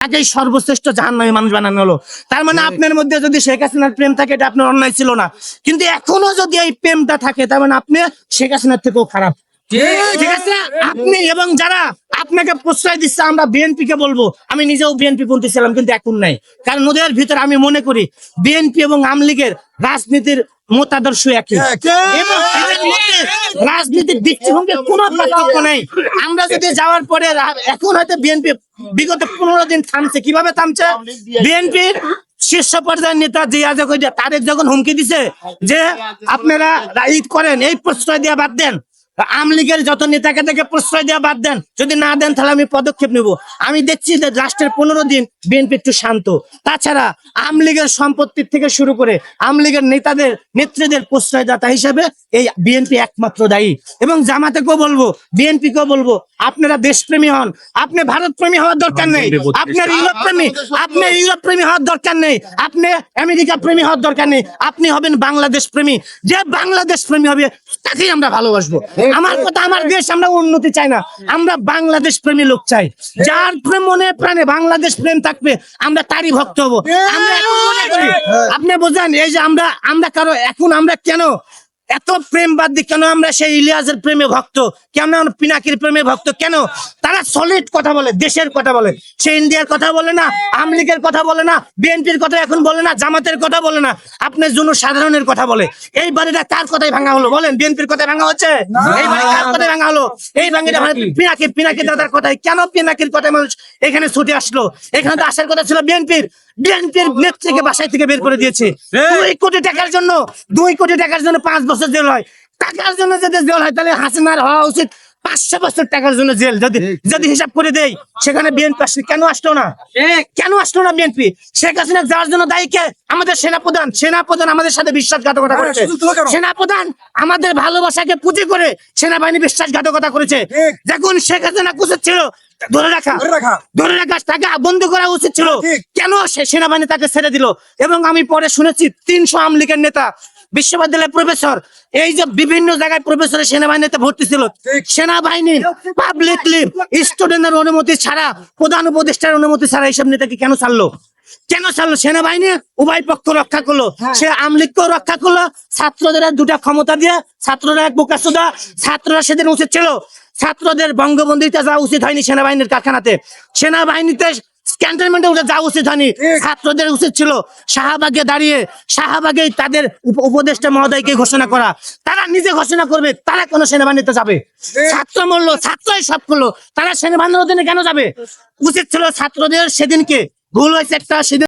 তাকেই সর্বশ্রেষ্ঠ জাহান্নামী মানুষ বানানো হলো। তার মানে আপনার মধ্যে যদি শেখ হাসিনার প্রেম থাকে এটা আপনার অন্যায় ছিল না। কিন্তু এখনও যদি এই প্রেমটা থাকে তার মানে আপনি শেখ হাসিনার থেকেও খারাপ। ঠিক আছে আপনি এবং যারা আপনাকে প্রশ্রয় দিচ্ছে আমরা বিএনপি কে বলব। আমি নিজেও বিএনপি পন্থী ছিলাম কিন্তু এখন নাই। কারণ ওদের ভিতরে আমি মনে করি বিএনপি এবং আওয়ামী লীগের রাজনীতির মতাদর্শ একই। রাজনীতির দৃষ্টিভঙ্গি কোনো পার্থক্য নেই। আমরা যদি যাওয়ার পরে এখন হয়তো বিএনপি বিগত পনেরো দিন থামছে কীভাবে থামছে? বিএনপির শীর্ষ পর্যায়ের নেতা জিয়া যখন তারেক যখন হুমকি দিছে যে আপনারা ঈদ করেন এই প্রশ্রয় দিয়ে বাদ দেন। আওয়ামী লীগের যত নেতাকে থেকে প্রশ্রয় দেওয়া বাদ দেন যদি না দেন তাহলে আমি পদক্ষেপ নেব। আমি দেখছি যে রাষ্ট্রের পনেরো দিন বিএনপি একটু শান্ত। তাছাড়া আওয়ামী লীগের সম্পত্তির থেকে শুরু করে আওয়ামী লীগের নেতাদের নেত্রীদের প্রশ্রয়দাতা হিসেবে এই বিএনপি একমাত্র দায়ী। এবং জামাতেকেও বলব বিএনপি কেও বলব আপনারা দেশপ্রেমী হন। আপনি ভারত প্রেমী হওয়ার দরকার নেই। আপনার ইউরোপ প্রেমী আপনি ইউরোপ প্রেমী হওয়ার দরকার নেই। আপনি আমেরিকা প্রেমী হওয়ার দরকার নেই। আপনি হবেন বাংলাদেশ প্রেমী যে বাংলাদেশ প্রেমী হবে তাকেই আমরা ভালোবাসবো। আমার কথা আমার দেশ আমরা উন্নতি চাই না। আমরা বাংলাদেশ প্রেমী লোক চাই। যার প্রেম মনে প্রাণে বাংলাদেশ প্রেম থাকবে আমরা তারই ভক্ত হব। আমরা করি আপনি বোঝেন এই যে আমরা আমরা কারও এখন আমরা কেন এত প্রেম বাদ দিই কেন আমরা সেই ইলিয়াসের প্রেমে ভক্ত? কেন পিনাকির প্রেমে ভক্ত? কেন? তারা সলিড কথা বলে দেশের কথা বলে। সে ইন্ডিয়ার কথা বলে না আওয়ামী লীগের কথা বলে না বিএনপির কথা এখন বলে না জামাতের কথা বলে না। আপনার জন্য সাধারণের কথা বলে। এই বাড়িটা কার কথাই ভাঙা হলো বলেন? বিএনপির কথাই ভাঙা হচ্ছে? এই বাড়ি কার কথাই ভাঙা হলো? এই বাড়িটা পিনাকি। পিনাকি দাদার কথাই কেন পিনাকির কথায় মানুষ এখানে ছুটে আসলো? এখানে তো আসার কথা ছিল বিএনপির। বিএনপির নেত্রীকে বাসায় থেকে বের করে দিয়েছে। দুই কোটি টাকার জন্য দুই কোটি টাকার জন্য পাঁচ বছর জেল হয়। টাকার জন্য যদি জেল হয় তাহলে হাসিনার হওয়া উচিত। পাঁচশো বছর টাকার জন্য জেল। যদি যদি হিসাব করে দেই সেখানে বিএনপি আসলে কেন আসলো না? কেন আসলো না বিএনপি? শেখ হাসিনা যাওয়ার জন্য দায়ী কে? আমাদের সেনাপ্রধান। সেনাপ্রধান আমাদের সাথে বিশ্বাসঘাতকতা করেছে। সেনাপ্রধান আমাদের ভালোবাসাকে পুঁজি করে সেনাবাহিনী বিশ্বাসঘাতকতা করেছে। দেখুন শেখ হাসিনা কুচের ছিল ধরে রাখা। ধরে রাখা। তাকে বন্ধ করা উচিত ছিল। কেন সে সেনাবাহিনী তাকে ছেড়ে দিল? এবং আমি পরে শুনেছি তিনশো নেতা বিশ্ববিদ্যালয়ের প্রফেসর এই যে বিভিন্ন জায়গায় প্রফেসরের সেনাবাহিনীতে ভর্তি ছিল। সেনাবাহিনী পাবলিকলি স্টুডেন্টের অনুমতি ছাড়া প্রধান উপদেষ্টার অনুমতি ছাড়া এইসব নেতাকে কেন ছাড়লো? কেন ছাড়লো? সেনাবাহিনী উভয় পক্ষ রক্ষা করল। সে আমলিগকেও রক্ষা করল। ছাত্রদের দুটা ক্ষমতা দিয়ে ছাত্ররা এক বোকাসুদা ছাত্ররা সেদিন উচিত ছিল। ছাত্রদের বঙ্গবন্ধুতে যাওয়া উচিত হয়নি সেনাবাহিনীর কারখানাতে। সেনাবাহিনীতে ক্যান্টনমেন্টে যাওয়া উচিত হয়নি। ছাত্রদের উচিত ছিল শাহবাগে দাঁড়িয়ে শাহবাগে তাদের উপ- উপদেষ্টা মহোদয়কে ঘোষণা করা। তারা নিজে ঘোষণা করবে, তারা কোন সেনাবাহিনীতে যাবে? ছাত্র মূল্য ছাত্রই সব করল, তারা সেনাবাহিনীর অধীনে কেন যাবে? উচিত ছিল ছাত্রদের সেদিনকে, ভুল হয়েছে একটা, সেদিন